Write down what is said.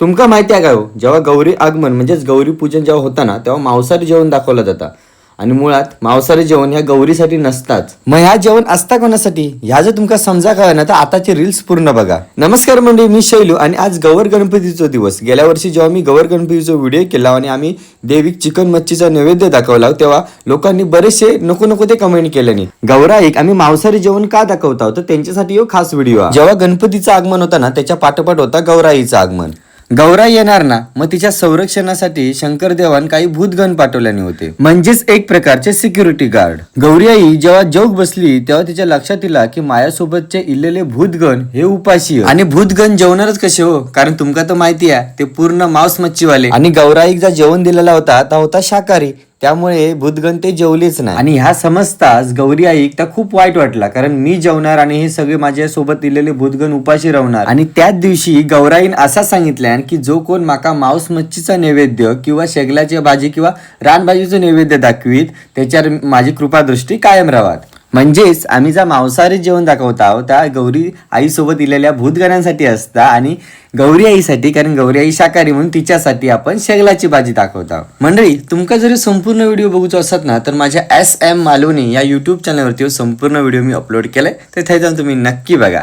तुमका माहिती आहे का हो? जेव्हा गौरी आगमन म्हणजेच गौरी पूजन जेव्हा होतं ना तेव्हा मांसाहारी जेवण दाखवलं जातं. आणि मुळात मांसाहारी जेवण ह्या गौरीसाठी नसताच. मग ह्या जेवण असता कोणासाठी? ह्या जर तुमका समजा कळ ना तर आताचे रील्स पूर्ण बघा. नमस्कार मंडळी मी शैलू आणि आज गौर गणपतीचा दिवस. गेल्या वर्षी जेव्हा मी गौर गणपतीचा व्हिडिओ केला आणि आम्ही देवीक चिकन मच्छीचा नैवेद्य दाखवला तेव्हा लोकांनी बरेचसे नको नको ते कमेंट केल्याने गौरा एक आम्ही मांसाहारी जेवण का दाखवत आहोत तर त्यांच्यासाठी खास व्हिडिओ. जेव्हा गणपतीचं आगमन होता ना त्याच्या पाठोपाठ होता गौराईचं आगमन. गौराई येणार ना मग तिच्या संरक्षणासाठी शंकर देवान काही भूतगण पाठवल्याने होते. म्हणजेच एक प्रकारचे सिक्युरिटी गार्ड गौरी आई जेव्हा जोग बसली तेव्हा तिच्या लक्षात इला की मायासोबतचे इल्लेले भूतगण हे उपाशी आणि भूतगण जेवणारच कसे हो? कारण तुमका तर माहिती आहे ते पूर्ण मांस मच्छीवाले. आणि गौराईक जा जेवण दिलेला होता तो होता शाकाहारी. त्यामुळे भूतगण ते जेवलेच नाही. आणि ह्या समजताच गौरी आईक त्या खूप वाईट वाटला कारण मी जेवणार आणि हे सगळे माझ्या सोबत दिलेले भूतगण उपाशी राहणार. आणि त्याच दिवशी गौराईन असा सांगितल्यान की जो कोण माका मांस मच्छीचा नैवेद्य किंवा शेगलाची भाजी किंवा रानभाजीचं नैवेद्य दाखवीत त्याच्यावर माझी कृपादृष्टी कायम राहात. म्हणजेच आम्ही ज्या मांसाहारी जेवण दाखवत आहोत त्या गौरी आईसोबत इलेल्या भूतगणांसाठी असता आणि गौरी आईसाठी कारण गौरी आई शाकाहारी म्हणून तिच्यासाठी आपण शेगलाची भाजी दाखवत आहोत. मंडळी तुमका जरी संपूर्ण व्हिडिओ बघूचो असत ना तर माझ्या एस एम मालवणी या यूट्यूब चॅनलवरती हो संपूर्ण व्हिडिओ मी अपलोड केलाय. तर थंय जाऊन तुम्ही नक्की बघा.